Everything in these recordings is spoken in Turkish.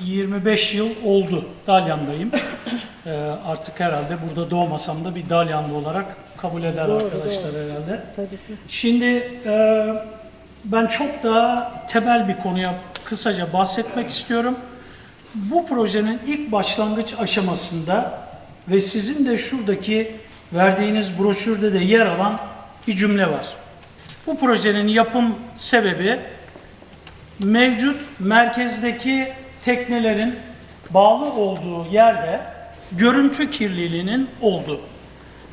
25 yıl oldu Dalyan'dayım. Ee, artık herhalde burada doğmasam da bir Dalyanlı olarak kabul eder Doğru, arkadaşlar herhalde. Tabii ki. Şimdi e, ben çok daha temel bir konuya kısaca bahsetmek istiyorum. Bu projenin ilk başlangıç aşamasında ve sizin de şuradaki verdiğiniz broşürde de yer alan bir cümle var. Bu projenin yapım sebebi mevcut merkezdeki teknelerin bağlı olduğu yerde görüntü kirliliğinin olduğu.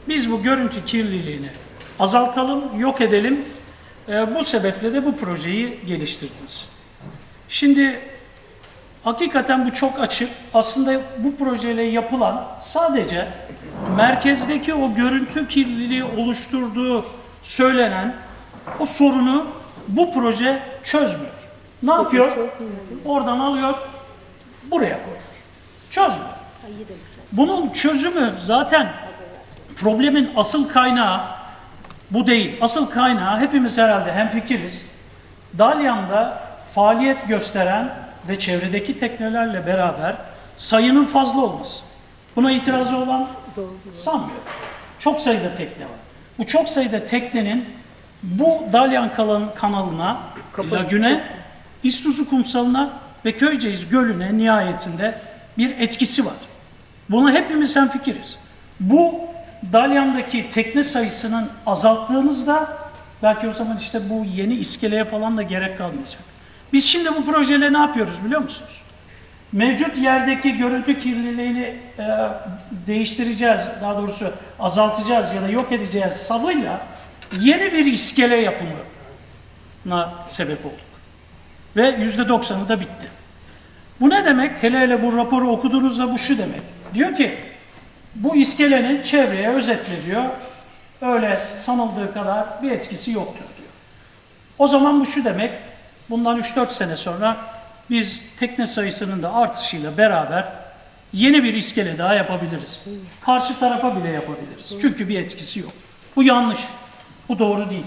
Biz bu görüntü kirliliğini azaltalım, yok edelim. Ee, bu sebeple de bu projeyi geliştirdiniz. Şimdi hakikaten bu çok açık. Aslında bu projeyle yapılan sadece merkezdeki o görüntü kirliliği oluşturduğu söylenen o sorunu bu proje çözmüyor. Ne yapıyor? Oradan alıyor, buraya koyuyor. Çözmüyor. Bunun çözümü zaten problemin asıl kaynağı bu değil. Asıl kaynağı hepimiz herhalde hemfikiriz. Dalyan'da faaliyet gösteren ve çevredeki teknelerle beraber sayının fazla olması. Buna itirazı olan sanmıyorum. Çok sayıda tekne var. Bu çok sayıda teknenin bu Dalyan kanalına, lagüne, İstuzu kumsalına ve Köyceğiz gölüne nihayetinde bir etkisi var. Buna hepimiz hemfikiriz. Bu Dalyan'daki tekne sayısının azalttığınızda belki o zaman işte bu yeni iskeleye falan da gerek kalmayacak. Biz şimdi bu projeyle ne yapıyoruz biliyor musunuz? Mevcut yerdeki görüntü kirliliğini e, değiştireceğiz, daha doğrusu azaltacağız ya da yok edeceğiz sabıyla yeni bir iskele yapımına sebep olduk. Ve yüzde doksanı da bitti. Bu ne demek? Hele hele bu raporu okuduğunuzda bu şu demek. Diyor ki bu iskelenin çevreye özetle diyor öyle sanıldığı kadar bir etkisi yoktur diyor. O zaman bu şu demek, bundan 3-4 sene sonra biz tekne sayısının da artışıyla beraber yeni bir iskele daha yapabiliriz. Karşı tarafa bile yapabiliriz. Çünkü bir etkisi yok. Bu yanlış. Bu doğru değil.